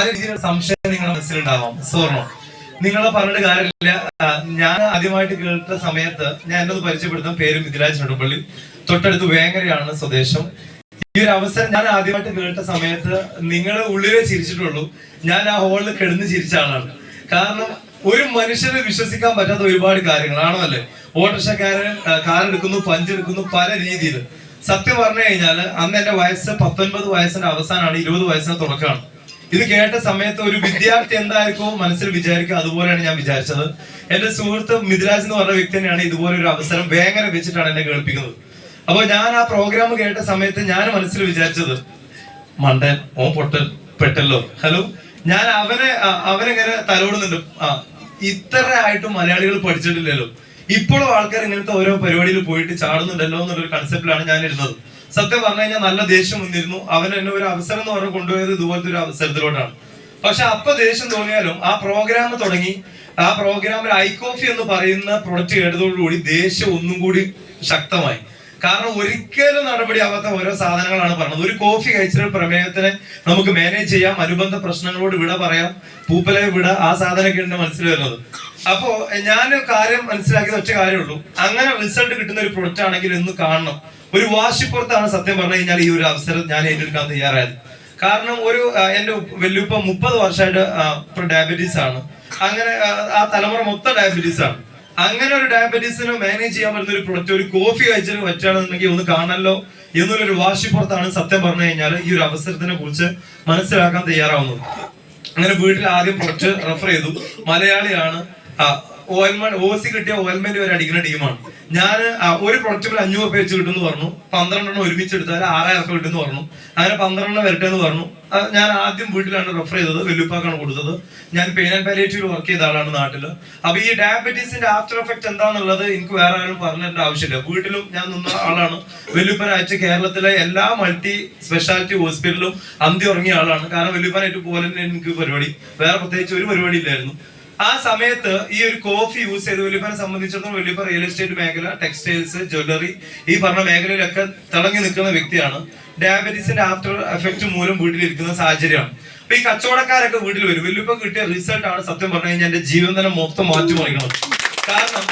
പല രീതിയിലുള്ള സംശയം നിങ്ങളുടെ മനസ്സിലുണ്ടാവാം. സുവർണോ നിങ്ങളെ പറഞ്ഞിട്ട് കാര്യമില്ല. ഞാൻ ആദ്യമായിട്ട് കേട്ട സമയത്ത് ഞാൻ എന്നത് പരിചയപ്പെടുത്താൻ പേര് മിഥിലാജ് നെടുമ്പള്ളി. തൊട്ടടുത്ത് വേങ്ങരയാണ് സ്വദേശം. ഈ ഒരു അവസരം ഞാൻ ആദ്യമായിട്ട് കേട്ട സമയത്ത് നിങ്ങൾ ഉള്ളിലേ ചിരിച്ചിട്ടുള്ളൂ. ഞാൻ ആ ഹോളിൽ കിടന്ന് ചിരിച്ച ആളാണ്. കാരണം ഒരു മനുഷ്യന് വിശ്വസിക്കാൻ പറ്റാത്ത ഒരുപാട് കാര്യങ്ങളാണോ അല്ലേ ഓട്ടോറിക്ഷക്കാരൻ കാർ എടുക്കുന്നു പഞ്ച് പല രീതിയിൽ സത്യം പറഞ്ഞു കഴിഞ്ഞാൽ അന്ന് എന്റെ വയസ്സ് പത്തൊൻപത് വയസ്സിന്റെ അവസാനമാണ് ഇരുപത് വയസ്സിന്റെ തുടക്കമാണ്. ഇത് കേട്ട സമയത്ത് ഒരു വിദ്യാർത്ഥി എന്തായിരിക്കും മനസ്സിൽ വിചാരിക്കുക അതുപോലെയാണ് ഞാൻ വിചാരിച്ചത്. എന്റെ സുഹൃത്ത് മിഥിരാജ് എന്ന് പറഞ്ഞ വ്യക്തി തന്നെയാണ് ഇതുപോലെ ഒരു അവസരം വേങ്ങര വെച്ചിട്ടാണ് എന്നെ കേൾപ്പിക്കുന്നത്. അപ്പൊ ഞാൻ ആ പ്രോഗ്രാം കേട്ട സമയത്ത് ഞാൻ മനസ്സിൽ വിചാരിച്ചത് മണ്ടൻ ഓ പൊട്ടൽ പെട്ടല്ലോ. ഹലോ ഞാൻ അവനെ അവനെങ്ങനെ തലോടുന്നുണ്ട്? ആ ഇത്ര ആയിട്ടും മലയാളികൾ പഠിച്ചിട്ടില്ലല്ലോ. ഇപ്പോഴും ആൾക്കാർ ഇങ്ങനത്തെ ഓരോ പരിപാടിയിൽ പോയിട്ട് ചാടുന്നുണ്ടല്ലോ എന്നുള്ളൊരു കൺസെപ്റ്റിലാണ് ഞാൻ ഇരുന്നത് സത്യം പറഞ്ഞു കഴിഞ്ഞാൽ നല്ല ദേഷ്യം വന്നിരുന്നു. അവൻ എന്നെ ഒരു അവസരം എന്ന് പറഞ്ഞ് കൊണ്ടുപോയത് ഇതുപോലത്തെ ഒരു അവസരത്തിലോട്ടാണ്. പക്ഷെ അപ്പൊ ദേഷ്യം തോന്നിയാലും ആ പ്രോഗ്രാം തുടങ്ങി. ആ പ്രോഗ്രാമിൽ ഐ കോഫി എന്ന് പറയുന്ന പ്രൊഡക്റ്റ് കേട്ടതോടുകൂടി ദേഷ്യം ഒന്നും കൂടി ശക്തമായി. കാരണം ഒരിക്കലും നടപടിയാവാത്ത ഓരോ സാധനങ്ങളാണ് പറഞ്ഞത്. ഒരു കോഫി കഴിച്ചിട്ട് പ്രമേയത്തിന് നമുക്ക് മാനേജ് ചെയ്യാം അനുബന്ധ പ്രശ്നങ്ങളോട് വിട പറയാം പൂപ്പലെ വിട ആ സാധനമൊക്കെ ഉണ്ട് മനസ്സിൽ വരുന്നത്. അപ്പോ ഞാൻ കാര്യം മനസ്സിലാക്കിയത് ഒറ്റ കാര്യമുള്ളൂ. അങ്ങനെ റിസൾട്ട് കിട്ടുന്ന ഒരു പ്രൊഡക്റ്റ് ആണെങ്കിൽ ഇന്ന് കാണണം. ഒരു വാശിപ്പുറത്താണ് സത്യം പറഞ്ഞു കഴിഞ്ഞാൽ ഈ ഒരു അവസരം ഞാൻ ഏറ്റെടുക്കാൻ തയ്യാറായത്. കാരണം ഒരു എന്റെ വല്യുപ്പ മുപ്പത് വർഷമായിട്ട് ഡയബറ്റീസ് ആണ്. അങ്ങനെ ആ തലമുറ മൊത്തം ഡയബറ്റീസ് ആണ്. അങ്ങനെ ഒരു ഡയബറ്റീസിനെ മാനേജ് ചെയ്യാൻ പറ്റുന്ന ഒരു പ്രൊഡക്റ്റ് ഒരു കോഫി കഴിച്ചിട്ട് പറ്റുകയാണെന്നുണ്ടെങ്കിൽ ഒന്ന് കാണല്ലോ എന്നുള്ളൊരു വാശിപ്പുറത്താണ് സത്യം പറഞ്ഞു കഴിഞ്ഞാൽ ഈ ഒരു അവസരത്തിനെ കുറിച്ച് മനസ്സിലാക്കാൻ തയ്യാറാവുന്നത്. അങ്ങനെ വീട്ടിൽ ആദ്യം പ്രൊഡക്റ്റ് റെഫർ ചെയ്തു. മലയാളിയാണ് ഓയിൽമെന്റ് ഓസി കിട്ടിയ ഓയിൽമെന്റ് വരെ അടിക്കുന്ന ടീമാണ്. ഞാൻ ഒരു പ്രൊഡക്റ്റിൽ അഞ്ഞൂറ് രൂപ വെച്ച് കിട്ടുമെന്ന് പറഞ്ഞു. പന്ത്രണ്ടെണ്ണം ഒരുമിച്ച് എടുത്താൽ ആറായിരം രൂപ കിട്ടുമെന്ന് പറഞ്ഞു. അങ്ങനെ പന്ത്രണ്ടെണ്ണം വരട്ടെ എന്ന് പറഞ്ഞു ഞാൻ ആദ്യം വീട്ടിലാണ് റെഫർ ചെയ്തത് വെല്ലുപ്പാക്കാണ് കൊടുത്തത്. ഞാൻ പെയിൻ ആൻഡ് പാലിയേറ്റീവ് വർക്ക് ചെയ്ത ആളാണ് നാട്ടിൽ അപ്പൊ ഈ ഡയബറ്റീസിന്റെ ആഫ്റ്റർ എഫക്ട് എന്താണെന്നുള്ളത് എനിക്ക് വേറെ ആരും പറഞ്ഞിട്ട് ആവശ്യമില്ല. വീട്ടിലും ഞാൻ നിന്ന ആളാണ്. വെല്ലുപ്പൻ അയച്ച് കേരളത്തിലെ എല്ലാ മൾട്ടി സ്പെഷ്യാലിറ്റി ഹോസ്പിറ്റലിലും അന്തി ഉറങ്ങിയ ആളാണ്. കാരണം വെല്ലുപ്പനായിട്ട് പോലെ എനിക്ക് പരിപാടി. വേറെ പ്രത്യേകിച്ച് ഒരു പരിപാടി ഇല്ലായിരുന്നു. ആ സമയത്ത് ഈ ഒരു കോഫി യൂസ് ചെയ്ത് വലിയപ്പനെ സംബന്ധിച്ചിടത്തോളം വലിയപ്പ റിയൽ എസ്റ്റേറ്റ് മേഖല ടെക്സ്റ്റൈൽസ് ജ്വല്ലറി ഈ പറഞ്ഞ മേഖലയിലൊക്കെ തിളങ്ങി നിൽക്കുന്ന വ്യക്തിയാണ്. ഡയബറ്റീസിന്റെ ആഫ്റ്റർ എഫക്ട് മൂലം വീട്ടിലിരിക്കുന്ന സാഹചര്യമാണ്. അപ്പൊ ഈ കച്ചവടക്കാരൊക്കെ വീട്ടിൽ വരും. വലിയപ്പ കിട്ടിയ റിസൾട്ട് ആണ് സത്യം പറഞ്ഞു കഴിഞ്ഞാൽ എന്റെ ജീവൻ തന്നെ മൊത്തം മാറ്റിമറിക്കണം കാരണം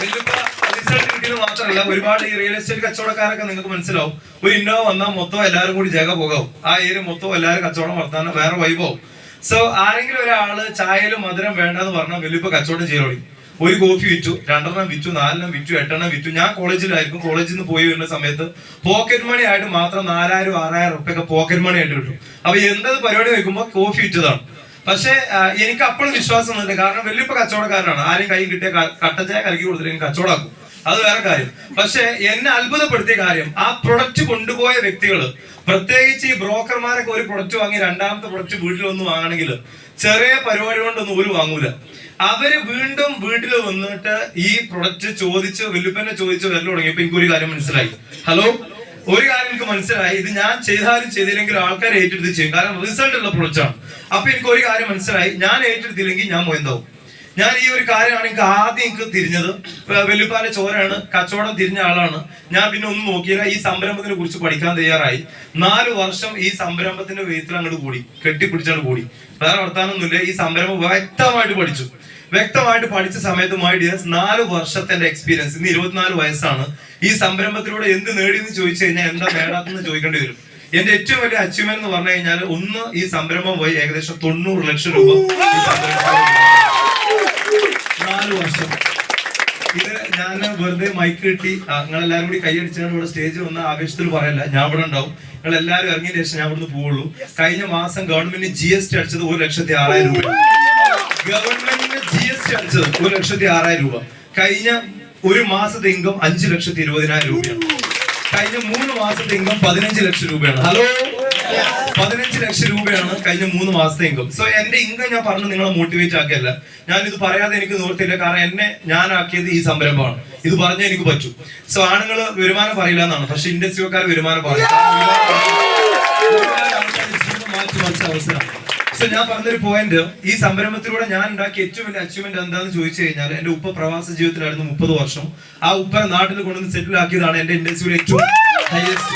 വല്യുപ്പ റിസൾട്ട് മാത്രമല്ല ഒരുപാട് ഈ റിയൽ എസ്റ്റേറ്റ് കച്ചവടക്കാരൊക്കെ നിങ്ങൾക്ക് മനസ്സിലാവും. ഒരു ഇന്നോവ വന്നാൽ മൊത്തം എല്ലാവരും കൂടി ജഗ പോകാവും. ആ ഏരിയ മൊത്തം എല്ലാവരും കച്ചവടം നടത്താൻ വേറെ വൈബാവും സോ ആരെങ്കിലും ഒരാൾ ചായയിലും മധുരം വേണ്ടെന്ന് പറഞ്ഞാൽ വലിയ കച്ചവടം തുടങ്ങി ഒരു കോഫി വിറ്റു രണ്ടെണ്ണം വിറ്റു നാലെണ്ണം വിറ്റു എട്ടെണ്ണം വിറ്റു. ഞാൻ കോളേജിലായിരിക്കും. കോളേജിൽ നിന്ന് പോയി വരുന്ന സമയത്ത് പോക്കറ്റ് മണി ആയിട്ട് മാത്രം നാലായിരം ആറായിരം റുപ്യൊക്കെ പോക്കറ്റ് മണി ആയിട്ട് കിട്ടും. അപ്പൊ എന്തത് പരിപാടി വെക്കുമ്പോൾ കോഫി വിറ്റതാണ്. പക്ഷേ എനിക്ക് അപ്പോഴും വിശ്വാസം ഒന്നുമില്ല കാരണം വലിയ കച്ചവടക്കാരനാണ്. ആരും കൈ കിട്ടിയ കട്ടച്ചായ കലക്കി കൊടുത്തില്ലെങ്കിൽ കച്ചവടാക്കും അത് വേറെ കാര്യം. പക്ഷെ എന്നെ അത്ഭുതപ്പെടുത്തിയ കാര്യം ആ പ്രൊഡക്റ്റ് കൊണ്ടുപോയ വ്യക്തികൾ പ്രത്യേകിച്ച് ഈ ബ്രോക്കർമാരൊക്കെ ഒരു പ്രൊഡക്റ്റ് വാങ്ങി രണ്ടാമത്തെ പ്രൊഡക്റ്റ് വീട്ടിൽ വീട്ടിലൊന്നും വാങ്ങണമെങ്കിൽ ചെറിയ പരിപാടി കൊണ്ടൊന്നും ഒരു വാങ്ങൂല. അവർ വീണ്ടും വീട്ടിൽ വന്നിട്ട് ഈ പ്രൊഡക്റ്റ് ചോദിച്ച് വല്ലുപ്പനെ ചോദിച്ച് വരൽ തുടങ്ങിയപ്പോ എനിക്കൊരു കാര്യം മനസ്സിലായി. ഹലോ? ഒരു കാര്യം എനിക്ക് മനസ്സിലായി. ഇത് ഞാൻ ചെയ്താലും ചെയ്തില്ലെങ്കിലും ആൾക്കാർ ഏറ്റെടുത്ത് ചെയ്യും. കാരണം റിസൾട്ട് ഉള്ള പ്രൊഡക്റ്റ് ആണ്. അപ്പൊ എനിക്ക് ഒരു കാര്യം മനസ്സിലായി. ഞാൻ ഏറ്റെടുത്തില്ലെങ്കിൽ ഞാൻ മൊയന്താവും ഞാൻ ഈ ഒരു കാര്യമാണ് എനിക്ക് ആദ്യം എനിക്ക് തിരിഞ്ഞത്. വെല്ലുപ്പാല ചോരാണ് കച്ചവടം തിരിഞ്ഞ ആളാണ്. ഞാൻ പിന്നെ ഒന്നും നോക്കിയില്ല. ഈ സംരംഭത്തിനെ കുറിച്ച് പഠിക്കാൻ തയ്യാറായി. നാല് വർഷം ഈ സംരംഭത്തിന്റെ വെയ്ത്തിൽ അങ്ങോട്ട് കൂടി കെട്ടിപ്പിടിച്ചാണ് കൂടി. വേറെ വർത്താനൊന്നുമില്ല. ഈ സംരംഭം വ്യക്തമായിട്ട് പഠിച്ചു. വ്യക്തമായിട്ട് പഠിച്ച സമയത്ത് മൈ ഡിയേഴ്സ് നാല് വർഷത്തെ എന്റെ എക്സ്പീരിയൻസ് ഇന്ന് ഇരുപത്തിനാല് വയസ്സാണ്. ഈ സംരംഭത്തിലൂടെ എന്ത് നേടിയെന്ന് ചോദിച്ചു കഴിഞ്ഞാൽ എന്താ നേടാത്തെന്ന് ചോദിക്കേണ്ടി വരും. എന്റെ ഏറ്റവും വലിയ അച്ചീവ്മെന്റ് എന്ന് പറഞ്ഞു കഴിഞ്ഞാൽ ഒന്ന് ഈ സംരംഭം പോയി ഏകദേശം തൊണ്ണൂറ് ലക്ഷം രൂപ നാല് വർഷം. ഇത് ഞാൻ വെറുതെ മൈക്ക് കിട്ടി നിങ്ങൾ കൂടി കൈയടിച്ചാണ് ഇവിടെ സ്റ്റേജിൽ വന്ന ആവേശത്തിൽ പറയല്ല. ഞാൻ ഇവിടെ ഉണ്ടാവും. നിങ്ങൾ എല്ലാവരും ഇറങ്ങിയ ശേഷം ഞാൻ ഇവിടുന്ന് പോവുള്ളൂ. കഴിഞ്ഞ മാസം ഗവൺമെന്റ് ജി എസ് ടി അടിച്ചത് ഒരു ലക്ഷത്തി ആറായിരം രൂപ. ഗവൺമെന്റിന് ജി എസ് ടി അടിച്ചത് ഒരു ലക്ഷത്തി ആറായിരം രൂപ. കഴിഞ്ഞ ഒരു മാസത്തെ ഇൻകം അഞ്ചു ലക്ഷത്തി ഇരുപതിനായിരം രൂപയാണ്. കഴിഞ്ഞ മൂന്ന് മാസത്തെ ഇൻകം പതിനഞ്ച് ലക്ഷം രൂപയാണ്. ഹലോ പതിനഞ്ച് ലക്ഷം രൂപയാണ് കഴിഞ്ഞ മൂന്ന് മാസത്തെ ഇൻകം സോ എന്റെ ഇൻകം ഞാൻ പറഞ്ഞു നിങ്ങളെ മോട്ടിവേറ്റ് ആക്കിയല്ല. ഞാൻ ഇത് പറയാതെ എനിക്ക് നിവർത്തിയില്ല കാരണം എന്നെ ഞാൻ ആക്കിയത് ഈ സംരംഭമാണ്. ഇത് പറഞ്ഞേ എനിക്ക് പറ്റൂ. സോ ആണുങ്ങൾ വരുമാനം പറയില്ല എന്നാണ്. പക്ഷെ ഇൻഡസ്ട്രിക്കാർ വരുമാനം പറയും. മാറ്റി മറിച്ച അവസരം സോ ഞാൻ പറഞ്ഞൊരു പോയിന്റ് ഈ സംരംഭത്തിലൂടെ ഞാൻ ഉണ്ടാക്കിയ ഏറ്റവും വലിയ അച്ചീവ്മെന്റ് എന്താണെന്ന് ചോദിച്ചു കഴിഞ്ഞാൽ എന്റെ ഉപ്പ പ്രവാസ ജീവിതത്തിലായിരുന്നു മുപ്പത് വർഷം. ആ ഉപ്പ നാട്ടിൽ കൊണ്ടുവന്ന് സെറ്റിൽ ആക്കിയതാണ് എന്റെ ഇൻഡസ്ട്രിയിലെ ഏറ്റവും ഹയസ്റ്റ്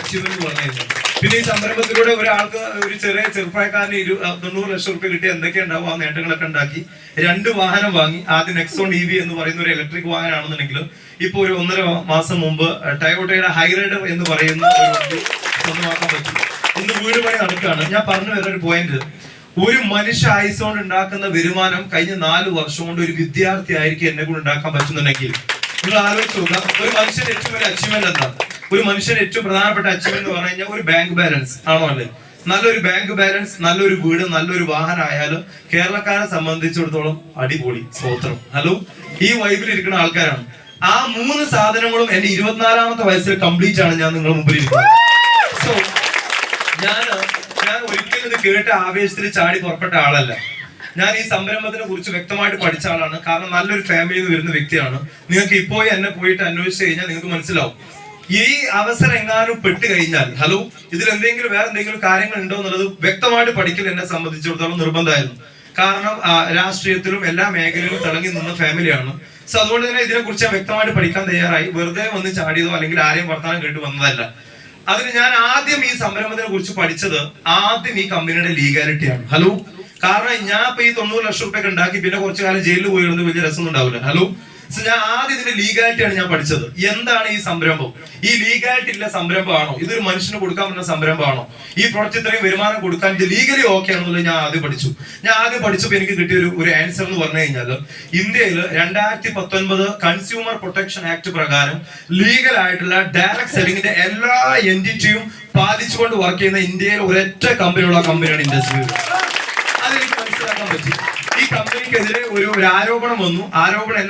അച്ചീവ്മെന്റ് പറഞ്ഞു കഴിഞ്ഞാൽ പിന്നെ ഈ സംരംഭത്തിലൂടെ ഒരാൾക്ക് ഒരു ചെറിയ ചെറുപ്പക്കാരന് ഇരു തൊണ്ണൂറ് ലക്ഷം റുപ്യ കിട്ടി എന്തൊക്കെ ഉണ്ടാവും? ആ നേട്ടങ്ങളൊക്കെ ഉണ്ടാക്കി. രണ്ട് വാഹനം വാങ്ങി. ആദ്യം നെക്സോൺ ഇ വി എന്ന് പറയുന്ന ഒരു ഇലക്ട്രിക് വാഹനമാണെന്നുണ്ടെങ്കിലും ഇപ്പൊ ഒരു ഒന്നര മാസം മുമ്പ് ടയോട്ടയുടെ ഹൈറൈഡർ എന്ന് പറയുന്ന ഒരു സ്വന്തമാക്കാൻ പറ്റി. ഇന്ന് വീട് നടക്കുകയാണ്. ഞാൻ പറഞ്ഞു വരുന്ന ഒരു പോയിന്റ് ഒരു മനുഷ്യ ആയുസ് കൊണ്ട് ഉണ്ടാക്കുന്ന വരുമാനം കഴിഞ്ഞ നാല് വർഷം കൊണ്ട് ഒരു വിദ്യാർത്ഥി ആയിരിക്കും എന്നെ കൊണ്ട് ഉണ്ടാക്കാൻ പറ്റുന്നുണ്ടെങ്കിൽ. നിങ്ങൾ ആലോചിച്ച് നോക്കുക. ഒരു മനുഷ്യന്റെ ഏറ്റവും വലിയ അച്ചീവ്മെന്റ് എന്താ? ഒരു മനുഷ്യൻ ഏറ്റവും പ്രധാനപ്പെട്ട അച്ചീവ്മെന്റ് എന്ന് പറഞ്ഞു കഴിഞ്ഞാൽ ഒരു ബാങ്ക് ബാലൻസ് ആണോ അല്ലേ? നല്ലൊരു ബാങ്ക് ബാലൻസ് നല്ലൊരു വീട് നല്ലൊരു വാഹനം ആയാലും കേരളക്കാരെ സംബന്ധിച്ചിടത്തോളം അടിപൊളി സ്തോത്രം ഹലോ ഈ വൈബിൽ ഇരിക്കുന്ന ആൾക്കാരാണ്. ആ മൂന്ന് സാധനങ്ങളും എന്റെ ഇരുപത്തിനാലാമത്തെ വയസ്സിൽ കംപ്ലീറ്റ് ആണ് ഞാൻ നിങ്ങളുടെ മുമ്പിൽ ഇരിക്കുന്നത്. സോ ഞാൻ ഞാൻ ഒരിക്കലും ഇത് കേട്ട ആവേശത്തിൽ ചാടി പുറപ്പെട്ട ആളല്ല. ഞാൻ ഈ സംരംഭത്തിനെ കുറിച്ച് വ്യക്തമായിട്ട് പഠിച്ച ആളാണ്. കാരണം നല്ലൊരു ഫാമിലിയിൽ നിന്ന് വരുന്ന വ്യക്തിയാണ്. നിങ്ങൾക്ക് ഇപ്പോൾ എന്നെ പോയിട്ട് അന്വേഷിച്ച് കഴിഞ്ഞാൽ നിങ്ങൾക്ക് മനസ്സിലാവും. ഈ അവസരം എങ്ങാനും പെട്ട് കഴിഞ്ഞാൽ ഹലോ ഇതിൽ എന്തെങ്കിലും വേറെ എന്തെങ്കിലും കാര്യങ്ങൾ ഉണ്ടോ എന്നുള്ളത് വ്യക്തമായിട്ട് പഠിക്കൽ എന്നെ സംബന്ധിച്ചിടത്തോളം നിർബന്ധമായിരുന്നു. കാരണം രാഷ്ട്രീയത്തിലും എല്ലാ മേഖലയിലും തിളങ്ങി നിന്ന ഫാമിലിയാണ് സോ അതുകൊണ്ട് തന്നെ ഇതിനെ കുറിച്ച് ഞാൻ വ്യക്തമായിട്ട് പഠിക്കാൻ തയ്യാറായി. വെറുതെ വന്ന് ചാടിയതോ അല്ലെങ്കിൽ ആരെയും വർത്തമാനം കേട്ട് വന്നതല്ല. അതിന് ഞാൻ ആദ്യം ഈ സംരംഭത്തിനെ കുറിച്ച് പഠിച്ചത് ആദ്യം ഈ കമ്പനിയുടെ ലീഗാലിറ്റിയാണ് ഹലോ കാരണം ഞാൻ ഇപ്പൊ ഈ തൊണ്ണൂറ് ലക്ഷം റുപ്യ ഉണ്ടാക്കി പിന്നെ കുറച്ചു കാലം ജയിലിൽ പോയിരുന്നു വലിയ രസമൊന്നും ഉണ്ടാവില്ല. ഹലോ ഞാൻ ആദ്യം ഇതിന്റെ ലീഗാലിറ്റിയാണ് ഞാൻ പഠിച്ചത്. എന്താണ് ഈ സംരംഭം? ഈ ലീഗാലിറ്റി ഉള്ള സംരംഭമാണോ? ഇതൊരു മനുഷ്യന് കൊടുക്കാൻ പറ്റുന്ന സംരംഭമാണോ? ഈ പ്രൊഡക്റ്റ് ഇത്രയും വരുമാനം കൊടുക്കാൻ ഇത് ലീഗലി ഓക്കെ ആണെന്നുള്ളത് ഞാൻ ആദ്യം പഠിച്ചു. ഞാൻ ആദ്യം പഠിച്ചപ്പോൾ എനിക്ക് കിട്ടിയ ഒരു ഒരു ആൻസർ എന്ന് പറഞ്ഞു കഴിഞ്ഞാൽ ഇന്ത്യയിൽ രണ്ടായിരത്തി പത്തൊൻപത് കൺസ്യൂമർ പ്രൊട്ടക്ഷൻ ആക്ട് പ്രകാരം ലീഗൽ ആയിട്ടുള്ള ഡയറക്ട് സെല്ലിങ്ങിന്റെ എല്ലാ എന്റിറ്റിയും പാലിച്ചുകൊണ്ട് വർക്ക് ചെയ്യുന്ന ഇന്ത്യയിൽ ഒരൊറ്റ കമ്പനിയുള്ള കമ്പനിയാണ് ഇൻഡസ്ട്രി അതെനിക്ക് മനസ്സിലാക്കാൻ പറ്റി. ഈ കമ്പനിക്കെതിരെ ഒരു ഒരു ആരോപണം വന്നു. ആരോപണം